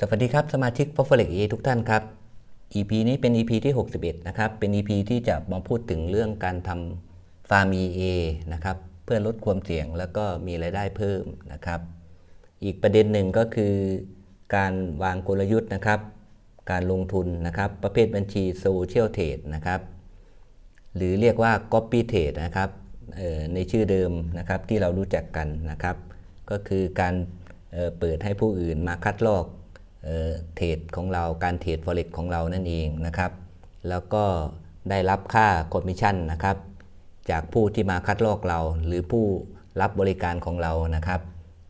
สวัสดีครับสมาชิก p o f f e r e x A ทุกท่านครับ EP นี้เป็น EP ที่ 61 นะครับ เป็น EP ที่จะมาพูดถึงเรื่องการทำฟาร์ม EA นะครับเพื่อลดความเสี่ยงแล้วก็มีรายได้เพิ่มนะครับ อีกประเด็นหนึ่งก็คือการวางกลยุทธ์นะครับ การลงทุนนะครับ ประเภทบัญชีโซเชียลเทรดนะครับ หรือเรียกว่า Copy Trade นะครับในชื่อเดิมนะครับที่เรารู้จักกันนะครับ ก็คือการเเปิดให้ผู้อื่นมาคัดลอก เทรดของเราการเทรด forex ของเรานั่นเองนะครับ แล้วก็ได้รับค่าคอมมิชชั่นนะครับ จากผู้ที่มาคัดลอกเรา หรือผู้รับบริการของเรานะครับ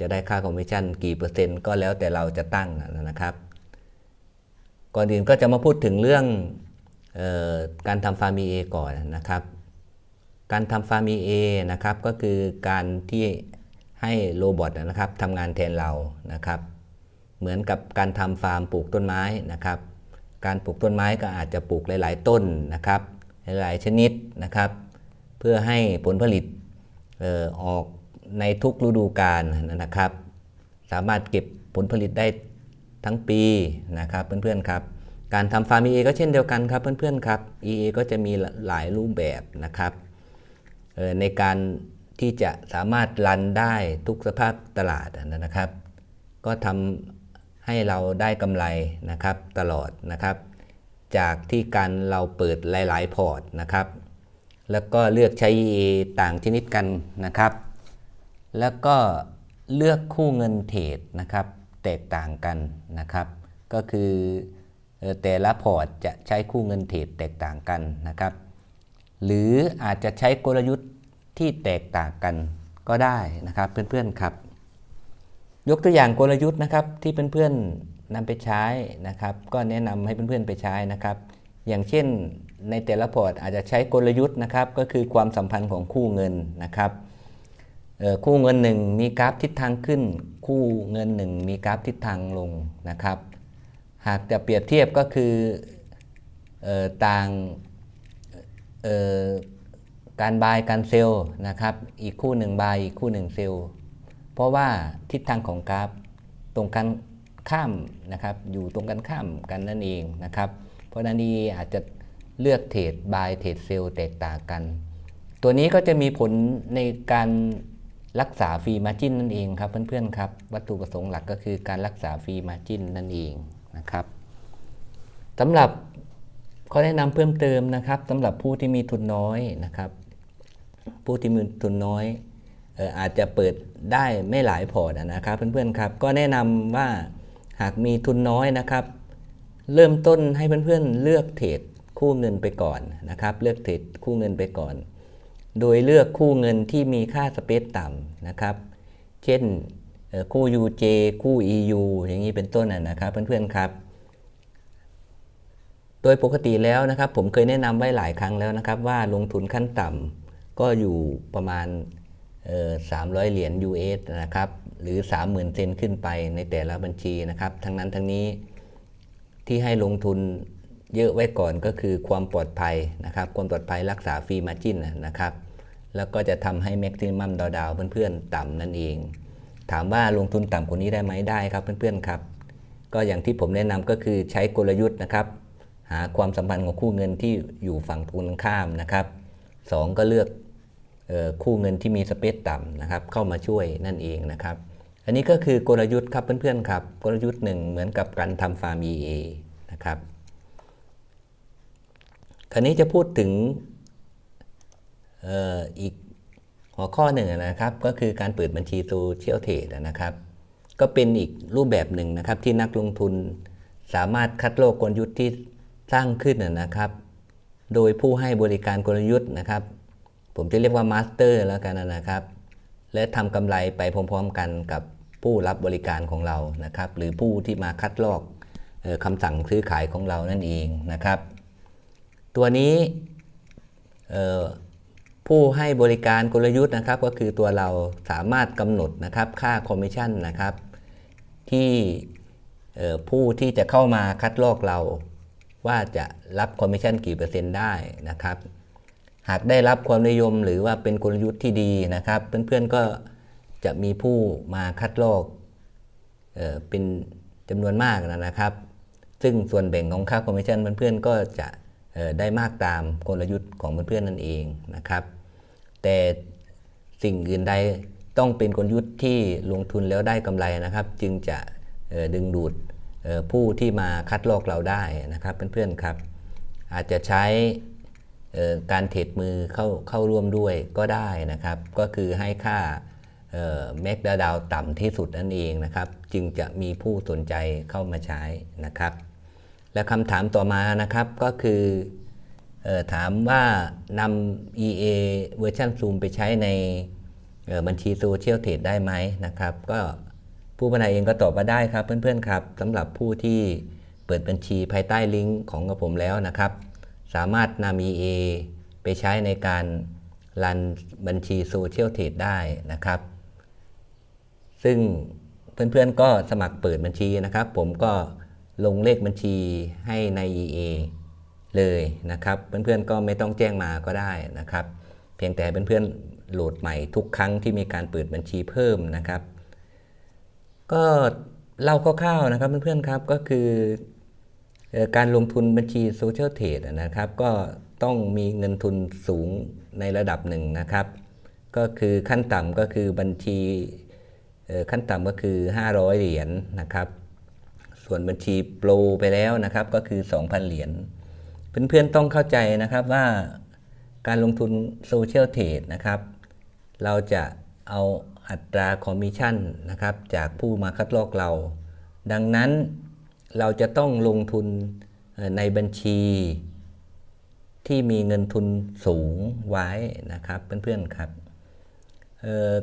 จะได้ค่าคอมมิชชั่นกี่เปอร์เซ็นต์ก็แล้วแต่เราจะตั้งนะครับ ก่อนอื่นก็จะมาพูดถึงเรื่องออการทำฟาร์มีเอก่อนนะครับ การทำฟาร์มีเอนะครับก็คือการที่ให้โรบอทนะครับทำงานแทนเรานะครับ เหมือนกับการทำฟาร์มปลูกต้นไม้นะครับ การปลูกต้นไม้ก็อาจจะปลูกหลาย ๆ ต้นนะครับ หลายๆชนิดนะครับ เพื่อให้ผลผลิตออออกในทุกฤดูกาลนะครับ สามารถเก็บผลผลิตได้ทั้งปีนะครับเพื่อนๆครับ การทำฟาร์ม EA ก็เช่นเดียวกันครับเพื่อนๆครับ EA ก็จะมีหลายรูปแบบนะครับในการที่จะสามารถรันได้ทุกสภาพตลาดนะครับ ก็ทำ ให้เราได้กำไรนะครับตลอดนะครับ จากที่การเราเปิดหลาย ๆ พอร์ตนะครับ แล้วก็เลือกใช้ e ต่างชนิดกันนะครับ แล้วก็เลือกคู่เงินเทรดนะครับแตกต่างกันนะครับ ก็คือแต่ละพอร์ตจะใช้คู่เงินเทรดแตกต่างกันนะครับ หรืออาจจะใช้กลยุทธ์ที่แตกต่างกันก็ได้นะครับเพื่อนๆครับ ยกตัวอย่างกลยุทธ์นะครับที่เพื่อนๆนำไปใช้นะครับ ก็แนะนำให้เพื่อนๆไปใช้นะครับ อย่างเช่นในแต่ละพอร์ตอาจจะใช้กลยุทธ์นะครับ ก็คือความสัมพันธ์ของคู่เงินนะครับคู่เงินหนึ่งมีกราฟทิศทางขึ้น คู่เงินหนึ่งมีกราฟทิศทางลงนะครับ หากจะเปรียบเทียบก็คืออต่างการบายการเซลล์นะครับ อีกคู่หนึ่งบายอีกคู่หนึ่งเซลล์ เพราะว่าทิศทางของกราฟตรงกันข้ามนะครับอยู่ตรงกันข้ามกันนั่นเองนะครับ เพราะนั้นนี่อาจจะเลือกเทรดบายเทรดเซลแตกต่างกัน ตัวนี้ก็จะมีผลในการรักษาฟรีมาจินนั่นเองครับเพื่อนๆครับ วัตถุประสงค์หลักก็คือการรักษาฟรีมาจินนั่นเองนะครับสำหรับข้อแนะนำเพิ่มเติมนะครับสำหรับผู้ที่มีทุนน้อยนะครับ ผู้ที่มีทุนน้อย อาจจะเปิดได้ไม่หลายพอร์ตนะครับ เพื่อนๆครับ ก็แนะนำว่าหากมีทุนน้อยนะครับ เริ่มต้นให้เพื่อนๆเลือกเทรดคู่เงินไปก่อนนะครับ เลือกเทรดคู่เงินไปก่อน โดยเลือกคู่เงินที่มีค่าสเปซต่ำนะครับ เช่นเอ่อคู่ UJ คู่ EU อย่างนี้เป็นต้นนะครับ เพื่อนๆครับ โดยปกติแล้วนะครับ ผมเคยแนะนำไว้หลายครั้งแล้วนะครับ ว่าลงทุนขั้นต่ำก็อยู่ประมาณ 300 เหรียญ US นะครับหรือ 30,000 เซนขึ้นไปในแต่ละบัญชีนะครับ ทั้งนั้นทั้งนี้ที่ให้ลงทุนเยอะไว้ก่อนก็คือความปลอดภัยนะครับ ความปลอดภัยรักษาฟรีมาจินนะครับ แล้วก็จะทำให้แม็กซิมัมดาวดาวเพื่อนๆ ต่ำนั่นเอง ถามว่าลงทุนต่ำกว่านี้ได้ไหมได้ครับเพื่อนๆครับ ก็อย่างที่ผมแนะนำก็คือใช้กลยุทธ์นะครับ หาความสัมพันธ์ของคู่เงินที่อยู่ฝั่งตรงข้ามนะครับสองก็เลือก คู่เงินที่มีสเปซต่ำนะครับเข้ามาช่วยนั่นเองนะครับ อันนี้ก็คือกลยุทธ์ครับเพื่อนๆครับกลยุทธ์หนึ่งเหมือนกับการทำฟาร์ม EA นะครับคราวนี้จะพูดถึงอออีกหัวข้อหนึ่งนะครับ ก็คือการเปิดบัญชีโซเชียลเทรดนะครับ ก็เป็นอีกรูปแบบหนึ่งนะครับ ที่นักลงทุนสามารถคัดโลกกลยุทธ์ที่สร้างขึ้นนะครับ โดยผู้ให้บริการกลยุทธ์นะครับ ผมจะเรียกว่ามาสเตอร์แล้วกันนะครับ และทำกำไรไปพร้อมๆกันกับผู้รับบริการของเรานะครับ หรือผู้ที่มาคัดลอกออคำสั่งซื้อขายของเรานั่นเองนะครับ ตัวนี้ผู้ให้บริการกลยุทธ์นะครับก็คือตัวเราสามารถกำหนดนะครับค่าคอมมิชชั่นนะครับ ที่ผู้ที่จะเข้ามาคัดลอกเรา ว่าจะรับคอมมิชชั่นกี่เปอร์เซ็นต์ได้นะครับ หากได้รับความนิยมหรือว่าเป็นกลยุทธ์ที่ดีนะครับ เพื่อนๆก็จะมีผู้มาคัดลอกเออเป็นจำนวนมากนะครับ ซึ่งส่วนแบ่งของค่าคอมมิชชั่นเพื่อนๆก็จะเอ่อได้มากตามกลยุทธ์ของเพื่อนๆนั่นเองนะครับ แต่สิ่งอื่นใดต้องเป็นกลยุทธ์ที่ลงทุนแล้วได้กำไรนะครับ จึงจะเอ่อดึงดูดเอ่อผู้ที่มาคัดลอกเราได้นะครับเพื่อนๆครับ อาจจะใช้ การเทรดมือเข้าเข้าร่วมด้วยก็ได้นะครับ ก็คือให้ค่าแม็กดาดาวต่ำที่สุดนั่นเองนะครับ จึงจะมีผู้สนใจเข้ามาใช้นะครับ และคำถามต่อมานะครับก็คือออถามว่านำ EA เวอร์ชัน Zoom ไปใช้ในบัญชีโซเชียลเทรดได้ไหมนะครับ ก็ผู้พัฒนาเองก็ตอบมาได้ครับเพื่อนๆครับสำหรับผู้ที่เปิดบัญชีภายใต้ลิงก์ของกระผมแล้วนะครับ สามารถนำ EA ไปใช้ในการรันบัญชีโซเชียลเทรดได้นะครับ ซึ่งเพื่อนๆก็สมัครเปิดบัญชีนะครับ ผมก็ลงเลขบัญชีให้ใน EA เลยนะครับ เพื่อนๆก็ไม่ต้องแจ้งมาก็ได้นะครับ เพียงแต่เพื่อนๆโหลดใหม่ทุกครั้งที่มีการเปิดบัญชีเพิ่มนะครับ ก็เล่าคร่าวๆนะครับเพื่อนๆครับก็คือเอ่อ การลงทุนบัญชีโซเชียลเทรดนะครับก็ต้องมีเงินทุนสูงในระดับหนึ่งนะครับ ก็คือขั้นต่ำก็คือบัญชีขั้นต่ำก็คือ 500 เหรียญนะครับ ส่วนบัญชีโปรไปแล้วนะครับก็คือ 2,000 เหรียญเพื่อนๆต้องเข้าใจนะครับว่าการลงทุนโซเชียลเทรดนะครับ เราจะเอาอัตราคอมมิชชั่นนะครับจากผู้มาคัดลอกเรา ดังนั้น เราจะต้องลงทุนในบัญชีที่มีเงินทุนสูงไว้นะครับเพื่อนๆครับ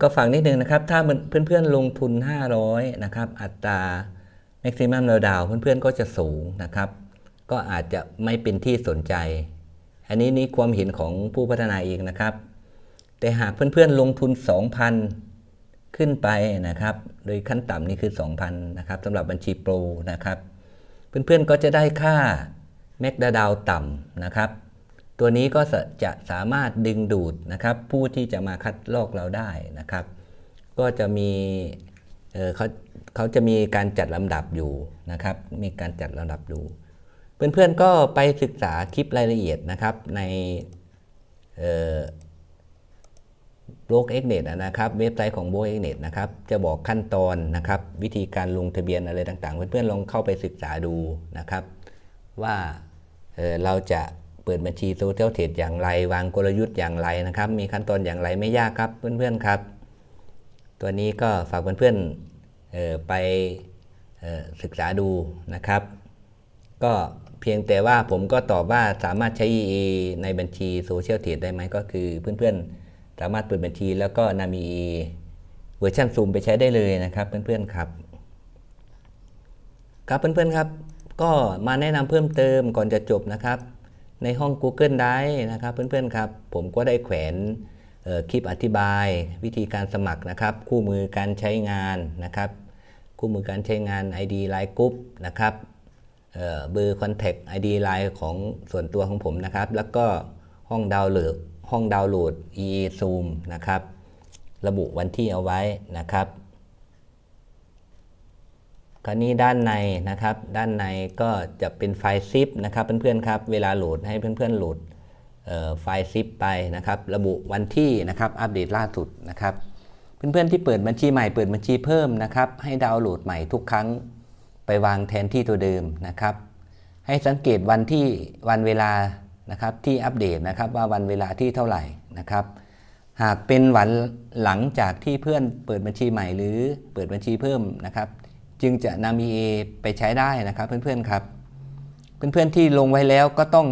ก็ฝากนิดนึงนะครับ ถ้าเพื่อนๆลงทุน 500นะครับอัตรา maximum drawdown เพื่อนๆก็จะสูงนะครับ ก็อาจจะไม่เป็นที่สนใจ อันนี้นี่ความเห็นของผู้พัฒนาเองนะครับ แต่หากเพื่อนๆลงทุน 2,000 ขึ้นไปนะครับ โดยขั้นต่ำนี่คือ 2,000นะครับสำหรับบัญชีโปรนะครับ เพื่อนๆก็จะได้ค่าแมกดาดาวต่ำนะครับ ตัวนี้ก็จะสามารถดึงดูดนะครับ ผู้ที่จะมาคัดลอกเราได้นะครับ ก็จะมีเออเขาเขาจะมีการจัดลำดับอยู่นะครับ มีการจัดลำดับอยู่เพื่อนๆก็ไปศึกษาคลิปรายละเอียดนะครับใน โบล็อกเอ็กเน็ตนะครับเว็บไซต์ของโบล็อกเอ็กเน็ตนะครับจะบอกขั้นตอนนะครับวิธีการลงทะเบียนอะไรต่างๆ เพื่อนๆลองเข้าไปศึกษาดูนะครับ ว่าเเราจะเปิดบัญชีโซเชียลเทรดอย่างไร วางกลยุทธ์อย่างไรนะครับ มีขั้นตอนอย่างไรไม่ยากครับเพื่อนๆครับ ตัวนี้ก็ฝากเพื่อนๆไปศึกษาดูนะครับ ก็เพียงแต่ว่าผมก็ตอบว่าสามารถใช้ EA ในบัญชีโซเชียลเทรดได้ไหมก็คือเพื่อนๆ สามารถเปิดบัญชีแล้วก็นำ EA เวอร์ชันซูมไปใช้ได้เลยนะครับ เพื่อนๆครับ ครับเพื่อนๆครับ ก็มาแนะนำเพิ่มเติมก่อนจะจบนะครับ ในห้อง Google Drive นะครับ เพื่อนๆครับ ผมก็ได้แขวนคลิปอธิบาย วิธีการสมัครนะครับ คู่มือการใช้งานนะครับ คู่มือการใช้งาน ID Line Group นะครับเอ่อเบอร์ Contact ID Line ของส่วนตัวของผมนะครับ แล้วก็ ห้องดาวน์โหลดห้องดาวน์โหลด eZoom นะครับ ระบุวันที่เอาไว้นะครับคราวนี้ด้านในนะครับ ด้านในก็จะเป็นไฟล์ซิปนะครับเพื่อนๆครับ เวลาโหลดให้เพื่อนๆโหลดไฟล์ซิปไปนะครับ ระบุวันที่นะครับ อัปเดตล่าสุดนะครับ เพื่อนๆที่เปิดบัญชีใหม่เปิดบัญชีเพิ่มนะครับ ให้ดาวน์โหลดใหม่ทุกครั้งไปวางแทนที่ตัวเดิมนะครับ ให้สังเกตวันที่วันเวลา นะครับที่อัปเดตนะครับว่าวันเวลาที่เท่าไหร่นะครับ หากเป็นวันหลังจากที่เพื่อนเปิดบัญชีใหม่ หรือเปิดบัญชีเพิ่มนะครับ จึงจะนำ EA ไปใช้ได้นะครับเพื่อนๆครับ เพื่อนๆที่ลงไว้แล้วก็ต้อง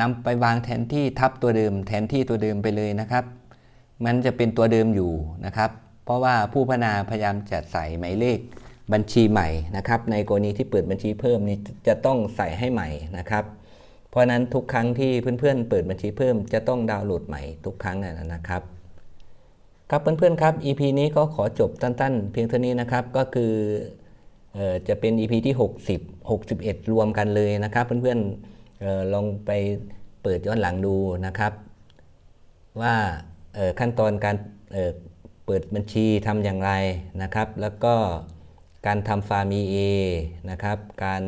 นำไปวางแทนที่ทับตัวเดิม แทนที่ตัวเดิมไปเลยนะครับ มันจะเป็นตัวเดิมอยู่นะครับ เพราะว่าผู้พัฒนาพยายามจะใส่หมายเลขบัญชีใหม่นะครับ ในกรณีที่เปิดบัญชีเพิ่มนี่จะต้องใส่ให้ใหม่นะครับ เพราะนั้นทุกครั้งที่เพื่อนๆเปิดบัญชีเพิ่มจะต้องดาวน์โหลดใหม่ทุกครั้งนะครับ ครับเพื่อนๆครับ EP นี้ก็ขอจบตั้นๆ เพียงเท่านี้นะครับก็คือออจะเป็น EP ที่ 60 61 รวมกันเลยนะครับ เพื่อนๆลองไปเปิดย้อนหลังดูนะครับ ว่าขั้นตอนการเเปิดบัญชีทำอย่างไรนะครับ แล้วก็การทำฟาร์มีเอนะครับ การ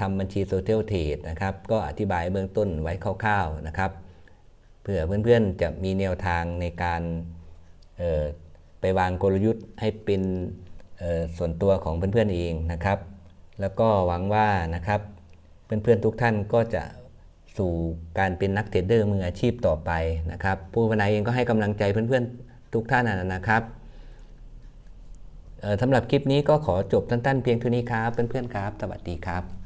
ทำบัญชีโซเชียลเทรดนะครับ ก็อธิบายเบื้องต้นไว้คร่าวๆนะครับ เพื่อเพื่อนๆจะมีแนวทางในการไปวางกลยุทธ์ให้เป็นส่วนตัวของเพื่อนๆเองนะครับ แล้วก็หวังว่านะครับเพื่อนๆทุกท่านก็จะสู่การเป็นนักเทรดเดอร์มืออาชีพต่อไปนะครับ ผู้พัฒนาเองก็ให้กำลังใจเพื่อนๆทุกท่านนะครับสำหรับคลิปนี้ก็ขอจบสั้นๆเพียงเท่านี้ครับ เพื่อนๆครับ สวัสดีครับ